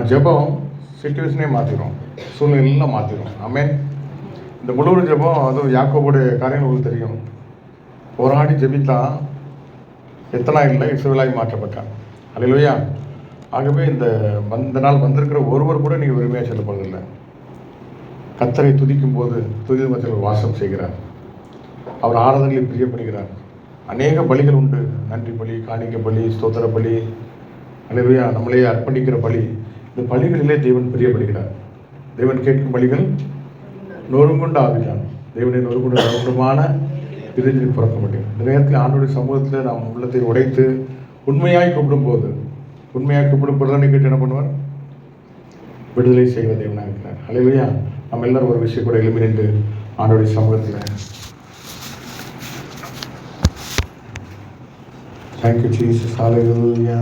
ஜெபம் சுச்சுவேஷனே மாற்றிடும் சூழ்நிலையெல்லாம் மாற்றிடும் ஆமே இந்த முழுவதும் ஜெபம் அதுவும் யாக்கோபுடைய காரியங்கள் உங்களுக்கு தெரியும். போராடி ஜெபித்தான் எத்தனை இல்லை இசுவலாய் மாற்றப்பட்டான். அல்லையா ஆகவே இந்த வந்த நாள் வந்திருக்கிற ஒருவர் கூட நீங்கள் உரிமையாக சொல்ல கத்தரை துதிக்கும் போது துதி மத்தியில் வாசம் செய்கிறார். அவர் ஆராதனையில் பிரியப்படுகிறார். அநேக பலிகள் உண்டு. நன்றி பலி காணிக்க பலி ஸ்தோத்திர பலி. அல்லையா நம்மளே அர்ப்பணிக்கிற பலி. இந்த பலிகளிலே தேவன் பிரியப்படுகிறார். தேவன் கேட்கும் பலிகள் நொறுங்குண்ட ஆவிதான் தேவனை நொறுங்குண்ட நொறுங்குமான பிரிஞ்சில் பிறக்க முடியும் இந்த நேரத்தில் ஆண்டோடைய சமூகத்தில் நாம் உள்ளத்தை உடைத்து உண்மையாய் கூப்பிடும்போது உண்மையாக கூப்பிடும் பொழுது கேட்டு என்ன பண்ணுவார்? விடுதலை செய்வ தேவனாக இருக்கிறார். அலையிலையா நம்ம எல்லாரும் ஒரு விஷயம் கூட எழுப்பி நின்று ஆண்டோடைய சமூகத்தில் தேங்க்யூ ஜீசஸ் ஹalleluya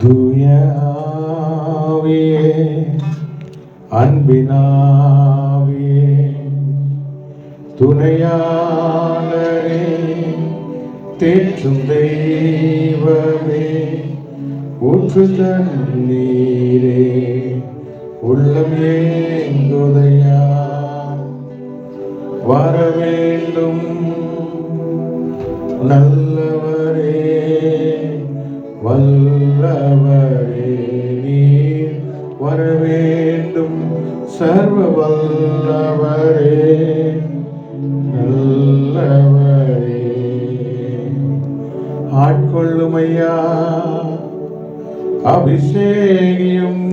தூய ஆவியே அன்பினாவியே துணையாளரே தேற்றும் தெய்வமே ஊற்று தண்ணீரே உள்ளம் ஏங்குதையா வர வேண்டும் நல்ல சர்வ வல்லவரே நல்லவரே. ஆட்கொள்ளுமையா அபிஷேகியும்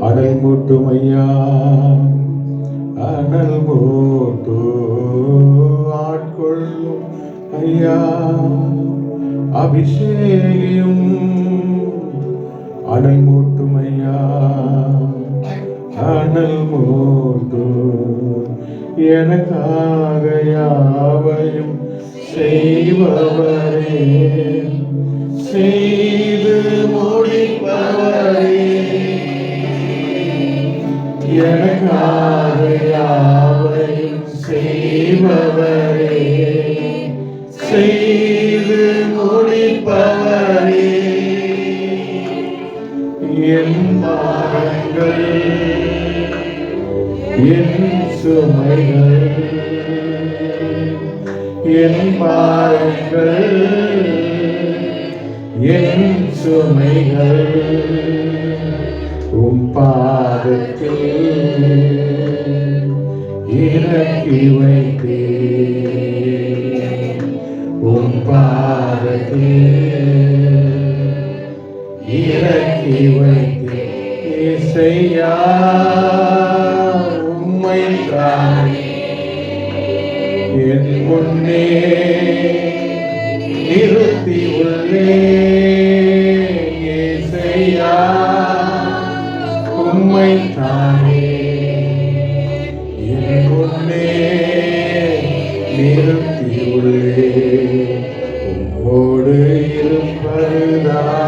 அடல் மூட்டுமையா அனல் மூட்டு ஆட்கொள்ளும் ஐயா. அபிஷேகியும் எனக்காக யாவையும் செய்பவரே. செய்து முடிப்பவரே. எனக்காக யாவையும் செய்பவரே. செய்து முடிப்பவரே. என் பாரங்கள் என் சுமைகள் என் பாரங்கள் என் சுமைகள் உம் பாதத்தில் இறக்கி வைத்தே உம் பாதத்தில் இறக்கி இசையா உம்மை தானே என் முன்னே நிறுத்தி உள்ளே இசையா உம்மை தானே என் முன்னே நிறுத்தி உள்ளே உம்மோடு இருப்பதுதான்.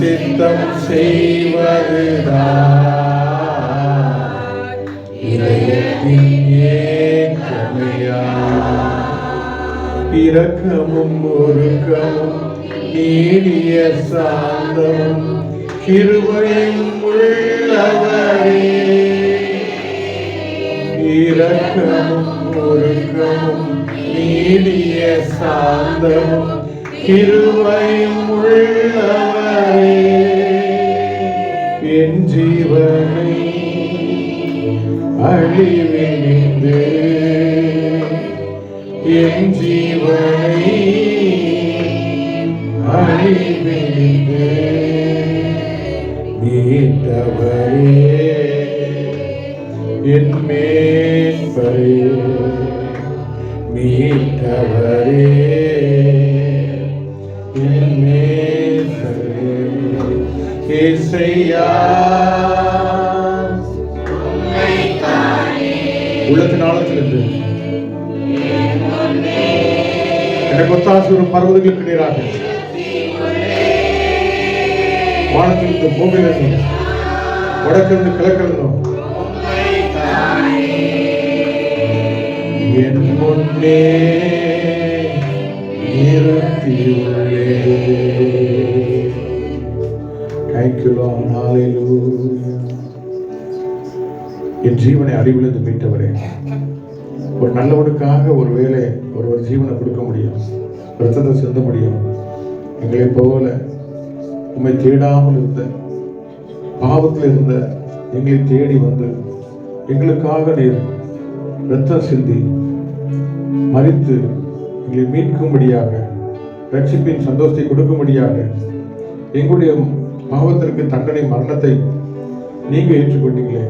சித்தம் செய்வதுதான். இதயத்தின் ஏக்கமையா இரக்கமும் ஒருக்கமும் நீடிய சாந்தமும் கிருபையும் உள்ளவரே. இரக்கமும் ஒருக்கமும் நீடிய சாந்தமும் கிருபையும் உள்ளவரே என் ஜீவனை அழிவினிந்து. என் ஜீவனை அழிவினிந்து. மீட்டவரே என் மேற்பரே மீட்டவரே என் மேற்பரே எனக்கு ஒத்தாசு ஒரு நேராக வானத்திலிருந்து பூமியிலிருந்து வடக்கிருந்து கிழக்கிருந்தோம் என் முன்னே நிறுத்தியுள்ளே தேங்க்யூ லார்ட் என் ஜீவனை அறிவிலிருந்து மீட்டவரே. ஒரு நல்லவனுக்காக ஒரு வேலை ஒருவர் ஜீவனை கொடுக்க முடியும். ரத்தத்தை சிந்த முடியும். எங்களை போல உண்மை தேடாமல் இருந்த பாவத்தில் இருந்த எங்களை தேடி வந்து எங்களுக்காக நீர் ரத்தம் சிந்தி மறித்து எங்களை மீட்கும்படியாக ரட்சிப்பின் சந்தோஷத்தை கொடுக்கும்படியாக எங்களுடைய பாவத்திற்கு தண்டனை மரணத்தை நீங்க ஏற்றுக்கொண்டீங்களே.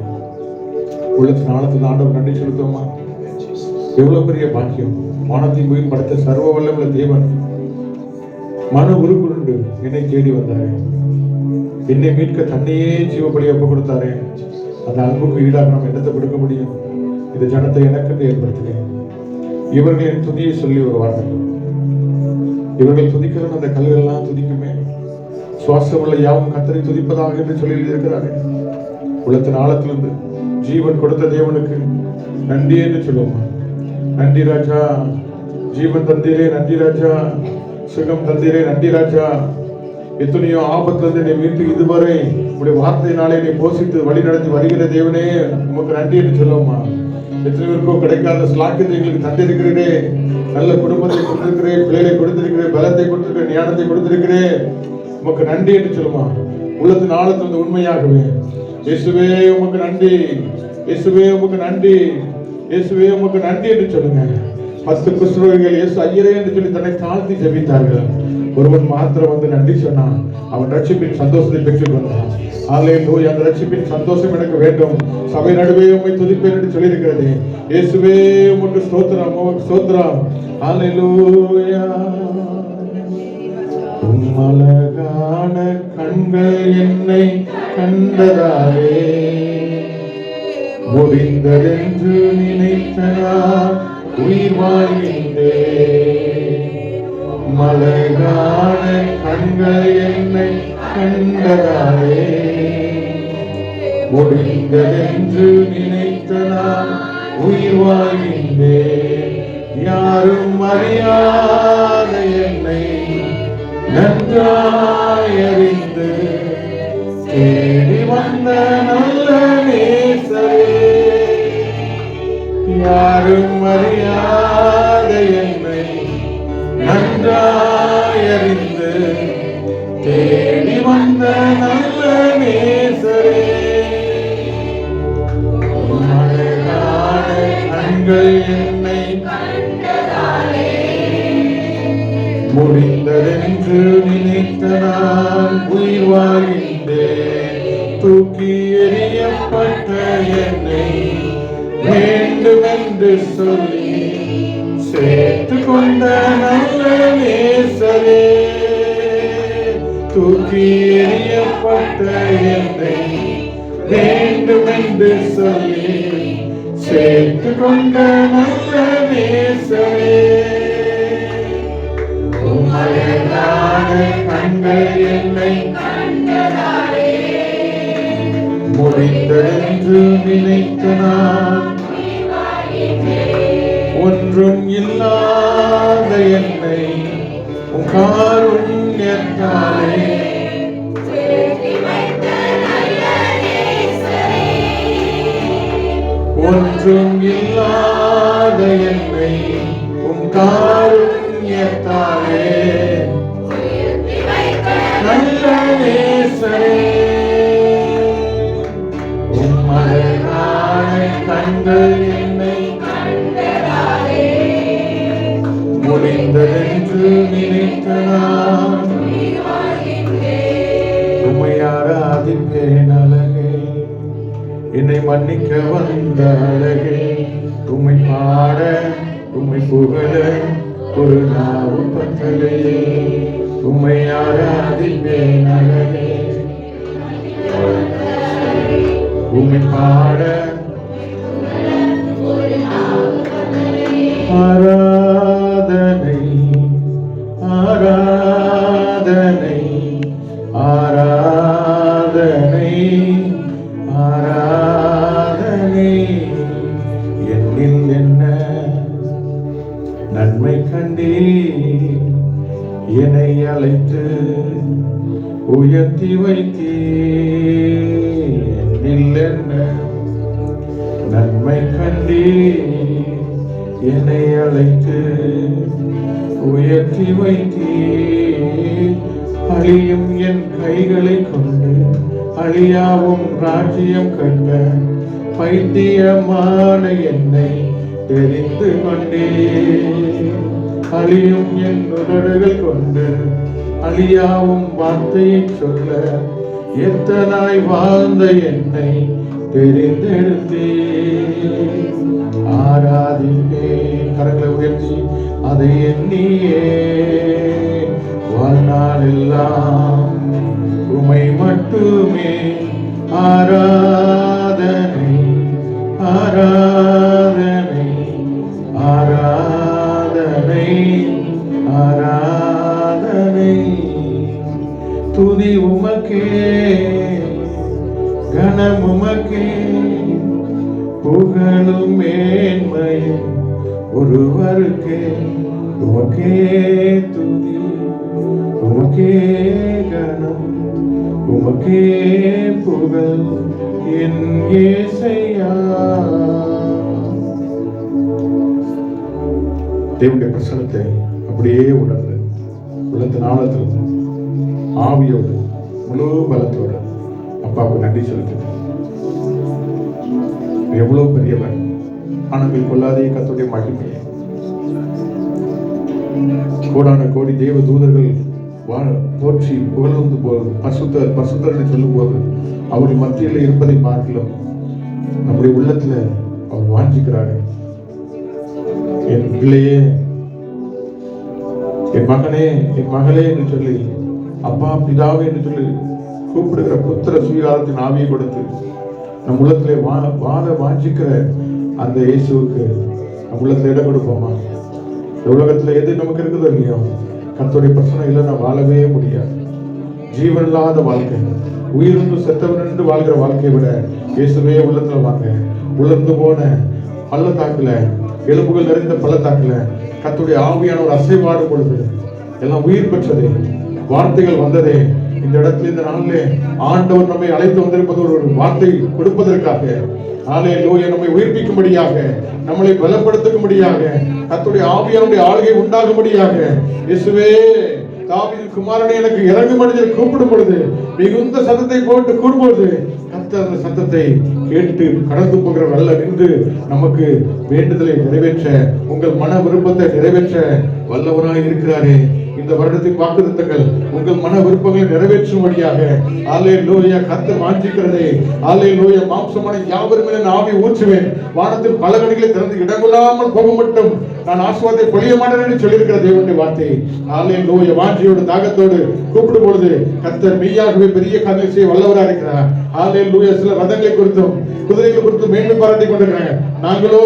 உள்ளத்தின் ஆழத்தில் ஆண்டவர் நன்றி செலுத்துவோமா? எவ்வளவு பெரிய பாக்கியம். வானத்தை போய் படைத்த சர்வ வல்லமுள்ள தேவன் மன உருக்குண்டு என்னை தேடி வந்தாரு. என்னை மீட்க தன்னையே ஜீவப்படி ஒப்பு கொடுத்தாரே. அந்த அன்புக்கு ஈடாக நாம் என்னத்தை கொடுக்க முடியும்? இந்த ஜனத்தை எனக்கு ஏற்படுத்தினேன் இவர்களின் துதியை சொல்லி வருவார்கள் இவர்கள் துதிக்கிற அந்த கல்வெல்லாம் துதிக்குமே. சுவாசமுள்ள யாவும் கத்தரை துதிப்பதாக என்று சொல்லி இருக்கிறார்கள் உள்ளத்தின் ஆழத்திலிருந்து ஜீவன் கொடுத்த தேவனுக்கு நன்றி என்று சொல்லுவோம்? நன்றி ராஜா. ஜீவன் தந்தீரே நன்றி ராஜா. சுகம் தந்தீரே நன்றி ராஜா. எத்தனையோ ஆபத்துல இருந்து என்னை மீட்டு இதுவரை உடைய வார்த்தையினாலே என்னை போஷித்து வழி நடத்தி வருகிற தேவனே உமக்கு நன்றி என்று சொல்லுவோமா? எத்தனை பேருக்கோ கிடைக்காத ஸ்லாக்கியத்தை எங்களுக்கு தந்திருக்கிறீரே. நல்ல குடும்பத்தை கொடுத்திருக்கிறேன் பிள்ளைகளை கொடுத்திருக்கிறேன் பலத்தை கொடுத்திருக்கிறேன் ஞானத்தை கொடுத்திருக்கிறேன். உமக்கு நன்றி என்று சொல்லுமா? உள்ளத்தின் ஆழத்திலிருந்து உண்மையாகவே. இயேசுவே உமக்கு நன்றி. இயேசுவே உமக்கு நன்றி. இயேசுவே உமக்கு நன்றி என்று சொல்லுங்க. பத்து குஷ்டரோகிகள் இயேசு ஐயரே என்று சொல்லி தன்னை தாழ்த்தி ஜபித்தார்கள். ஒருவன் மாத்திரம் வந்து நன்றி சொன்னான் அவன் ரட்சிப்பின் சந்தோஷத்தை பெற்றுக் கொண்டான் ஆலையில் அந்த ரட்சிப்பின் சந்தோஷம் எனக்கு வேண்டும். சபை நடுவே உண்மை துதிப்பேன் என்று சொல்லியிருக்கிறது. இயேசுவே உமக்கு ஸ்தோத்திரம் உமக்கு ஸ்தோத்திரம். ஆலையிலூயா உம்மழகான கண்கள் என்னை கண்டதாலே முடிந்ததென்று நினைத்தனா உயிர் வாழ்கின்றேன். மலகான கண்கள் என்னை கண்டதாலே. முடிந்ததென்று நினைத்தனால் உயிர் வாழ்கின்றேன். யாரும் அறியாத என்னை நன்றாயறிந்து தேடி வந்த நல்ல நேசரே. யாரும் அறிய நன்றாயறிந்து தேடி வந்த நல்ல நேசரே. அழகான கண்கள் என்னை முடிந்ததென்று நினைத்த நான் உயிர் வாழ்கின்றேன் தூக்கி எறியப்பட்ட என்னை வேண்டுமென்று சொல்லி சேர்த்து கொண்ட நான் தூக்கி எறியப்பட்ட என்னை வேண்டுமென்று சொல்லி சேர்த்து கொண்ட நல்ல நேசரே கண்கள் என்னை முடிந்ததென்று நினைத்த நான் ஒன்றும் இல்லாத என்னை உன் காருண்யத்தாலே ஒன்றும் இல்லாத என்னை உன் காருண்யத்தாலே. நல்ல நேசரே. உம் கண்கள் என்னை முடிந்ததென்று நினைத்த நான் உம்மை ஆராதிப்பேன் அழகே. என்னை மன்னிக்க வந்த அழகே. உம்மை பாட உம்மை புகழ ஒரு நாவும் பத்தலையே உம்மை ஆராதிப்பேன் அழகே. உம்மை பாட ஆரா உயர்த்தி வைத்தே. அழியும் என் கைகளை கொண்டு அழியாவும் ராஜ்யம் கண்ட பைத்தியமான என்னை தெரிந்து கொண்டே. அழியும் என் உதடுகள் கொண்டு அழியாவும் வார்த்தையை சொல்ல எத்தனாய் வாழ்ந்த என்னை தெரிந்தெடுத்தே. ஆராதிப்பே. கரங்களை உயர்த்தி. அதை எண்ணியே. வாழ்நாளெல்லாம் உமை மட்டுமே ஆராதனை ஆராதனை ஆராதனை ஆராதனை. துதி உமக்கே கணம் உமக்கே புகழும் மேன்மையும் ஒருவருக்கே உமக்கே துதி உமக்கே கணம் உமக்கே புகழ் என் ஏசையா தேவனுடைய பிரசனத்தை அப்படியே உணர்ந்து உள்ளத்தின் ஆழத்தில் ஆவியோடு முழு பலத்தோடு அப்பாவுக்கு நன்றி செலுத்துங்க எவ்வளோ பெரியவர் ஆனால் கொள்ளாதே கத்துடைய மகிமையை கோடான கோடி தேவ தூதர்கள் போற்றி புகழ்ந்து போது பசுத்தர் பசுத்தர் என்று சொல்லும் போது அவருடைய மத்தியில் இருப்பதை பார்க்கலாம். நம்முடைய உள்ளத்துல அவர் வாஞ்சிக்கிறாரு. என் பிள்ளையே என் மகனே என் மகளே என்று சொல்லி அப்பா பிதாவே என்று சொல்லி கூப்பிடுகிற புத்திர சுயகாலத்தின் ஆவியை கொடுத்து நம் உள்ளத்திலே வாழ வாழ வாஞ்சிக்கிற அந்த இயேசுவுக்கு உள்ளத்தில் இடம் கொடுப்போமா? இந்த எது நமக்கு இருக்குதோ இல்லையோ கத்தோடைய பிரச்சனை இல்லைன்னா வாழவே முடியாது. ஜீவன் இல்லாத வாழ்க்கை. உயிருந்து செத்தவன் என்று வாழ்கிற வாழ்க்கையை விட இயேசுவே உள்ளத்தில் வாங்க. உலர்ந்து போன பள்ளத்தாக்கில் எலும்புகள் நிறைந்த பள்ளத்தாக்கில் கத்துடைய ஆவியான ஒரு அசைவாடு பொழுது எல்லாம் உயிர் பெற்றதே. வார்த்தைகள் வந்ததே. இந்த இடத்துல இந்த நாளிலே ஆண்டவர் நம்மை அழைத்து வந்திருப்பது ஒரு வார்த்தை கொடுப்பதற்காக ஆலே லோய நம்மை உயிர்ப்பிக்கும்படியாக நம்மளை பலப்படுத்தும்படியாக கத்துடைய ஆவியானுடைய ஆளுகை உண்டாகும்படியாக. இயேசுவே தாவீது குமாரனை எனக்கு இறங்கு மனிதர் கூப்பிடும் பொழுது மிகுந்த சத்தத்தை போட்டு கூறும்பொழுது கத்த அந்த சத்தத்தை கேட்டு கடந்து போகிற வல்ல நின்று நமக்கு வேண்டுதலை நிறைவேற்ற உங்கள் மன விருப்பத்தை நிறைவேற்ற வல்லவராய் இருக்கிறாரே. இந்த வருடத்தை வாக்குத்தங்கள் உங்கள் மன விருப்பங்களை நிறைவேற்றும்படியாக. ஆலே லோயா கர்த்தர் வாஞ்சிக்கிறதே. ஆலே லோயா மாம்சமான யாவருமே நான் ஆவி ஊற்றுவேன். வானத்தில் பல கணிகளை திறந்து இடங்கொள்ளாமல் போக மட்டும். நான் ஆசுவாதை பொழிய மாட்டேன் என்று சொல்லியிருக்கிற தேவனுடைய வார்த்தை. ஆலே லோய வாஞ்சியோடு தாகத்தோடு கூப்பிடும் பொழுது கத்தர் மெய்யாகவே பெரிய காரியங்களை செய்ய வல்லவரா இருக்கிறார். ஆலே லூயா சில ரதங்களை குறித்தும் குதிரைகளை குறித்தும் மேன்மை பாராட்டி கொண்டிருக்கிறாங்க நாங்களோ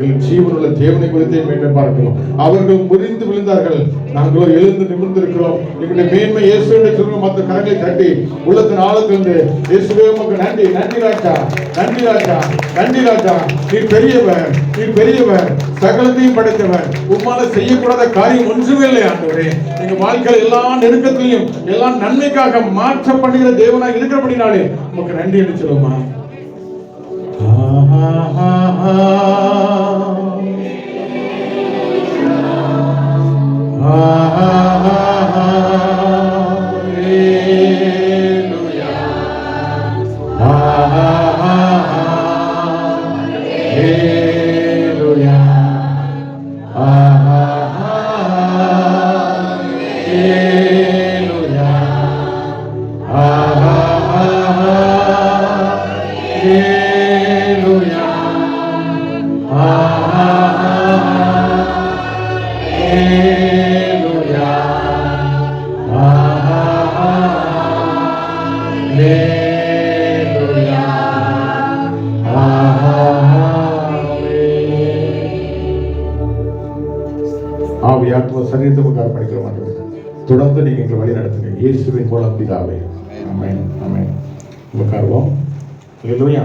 எங்கள் ஜீவனுள்ள தேவனை குறித்தே மேன்மை பார்க்கிறோம். அவர்கள் முறிந்து விழுந்தார்கள். நாங்களோ எழுந்து நிமிர்ந்திருக்கிறோம். எங்களுடைய மேன்மை இயேசு என்று மற்ற கரங்களை தட்டி உள்ளத்தின் ஆழத்திலிருந்து இயேசுவே உமக்கு நன்றி. நன்றி ராஜா. நன்றி ராஜா. நன்றி ராஜா. நீ பெரியவர். நீ பெரியவர். சகலத்தையும் படைத்தவர். உம்மால செய்யக்கூடாத காரியம் ஒன்றுமே இல்லை ஆண்டவரே. எங்க வாழ்க்கையில் எல்லா நெருக்கத்திலையும் எல்லா நன்மைக்காக மாற்ற பண்ணுகிற தேவனாக இருக்கிறபடினாலே உமக்கு நன்றி என்று சொல்லுவோமா ஆவி பிதாவே அமேன் அமேன் உட்காருவோம் இல்லையா